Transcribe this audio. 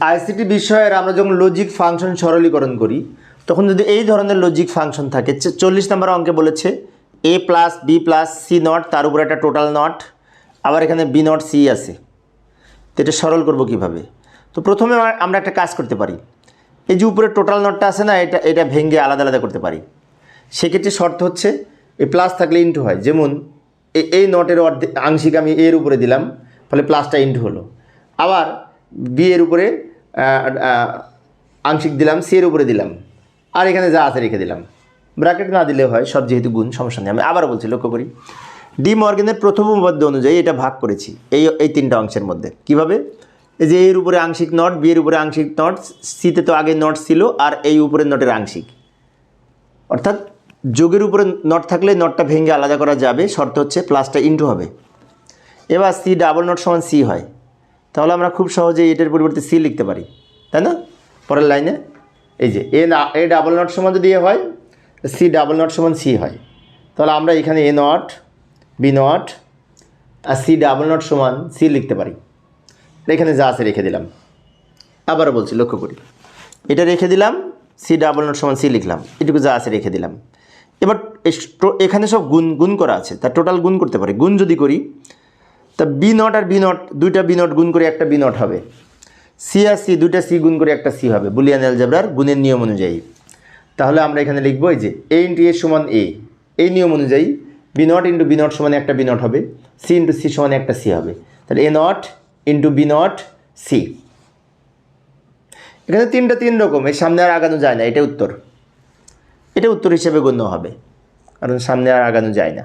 ICT বিষয়ের আমরা যখন লজিক ফাংশন সরলীকরণ করি, তখন যদি এই ধরনের লজিক ফাংশন থাকে চল্লিশ নম্বর অঙ্কে বলেছে A plus B plus C nought তার উপরে একটা টোটাল নট আবার এখানে বি নট সি আছে। তো এটা সরল করব কীভাবে? তো প্রথমে আমরা- একটা কাজ করতে পারি। এই যে উপরে টোটাল নটটা আছে না, এটা এটা ভেঙে আলাদা আলাদা করতে পারি। সেক্ষেত্রে শর্ত হচ্ছে এই প্লাস থাকলে ইন্টু হয়। যেমন এই নটের অর্ধেক আংশিক আমি এর উপরে দিলাম ফলে প্লাসটা ইন্টু হলো। আবার বি এর উপরে আংশিক দিলাম সি এর উপরে দিলাম। আর এখানে যা আছে রেখে দিলাম। ব্র্যাকেট না দিলে হয়, সব যেহেতু গুণ, সমস্যা নেই। আমি আবার বলছি, লক্ষ্য করি। ডি মর্গেনের প্রথম উপপাদ্য অনুযায়ী এটা ভাগ করেছি, এই এই তিনটা অংশের মধ্যে। কীভাবে? এই যে এর উপরে আংশিক নট বি এর উপরে আংশিক নট সিতে তো আগে নট ছিল, আর এই উপরের নটের আংশিক। অর্থাৎ যোগের উপরে নট থাকলে নটটা ভেঙে আলাদা করা যাবে, শর্ত হচ্ছে প্লাসটা ইন্টু হবে। এবার সি ডাবল নট সমান সি হয়। তাহলে আমরা খুব সহজেই এটার পরিবর্তে সি লিখতে পারি, তাই না? পরের লাইনে, এই যে এ এ ডাবল নট সমান যদি এ হয় সি ডাবল নট সমান সি হয়। তাহলে আমরা এখানে এ নট বি নট আর সি ডাবল নট সমান সি লিখতে পারি। এখানে যা আছে রেখে দিলাম। আবারও বলছি, লক্ষ্য করি। এটা রেখে দিলাম সি ডাবল নট সমান সি লিখলাম। এটুকু যা আছে রেখে দিলাম। এবার এখানে সব গুণ গুণ করা আছে। তার টোটাল গুণ করতে পারি। গুণ যদি করি তা বি নট আর বি নট দুইটা বি নট গুণ করে একটা বি নট হবে। সি আর সি দুইটা সি গুণ করে একটা সি হবে, বুলিয়ান অ্যালজেব্রার গুণের নিয়ম অনুযায়ী। তাহলে আমরা এখানে লিখব এই যে এ ইন্টু এ সমান এ এই নিয়ম অনুযায়ী B nought into B nought সমান একটা বি নট হবে সি ইন্টু সি সমান একটা সি হবে। তাহলে A nought into B nought C এখানে তিনটা তিন রকম এর সামনে আর আগানো যায় না এটা উত্তর। এটা উত্তর হিসেবে গণ্য হবে, কারণ সামনে আর আগানো যায় না।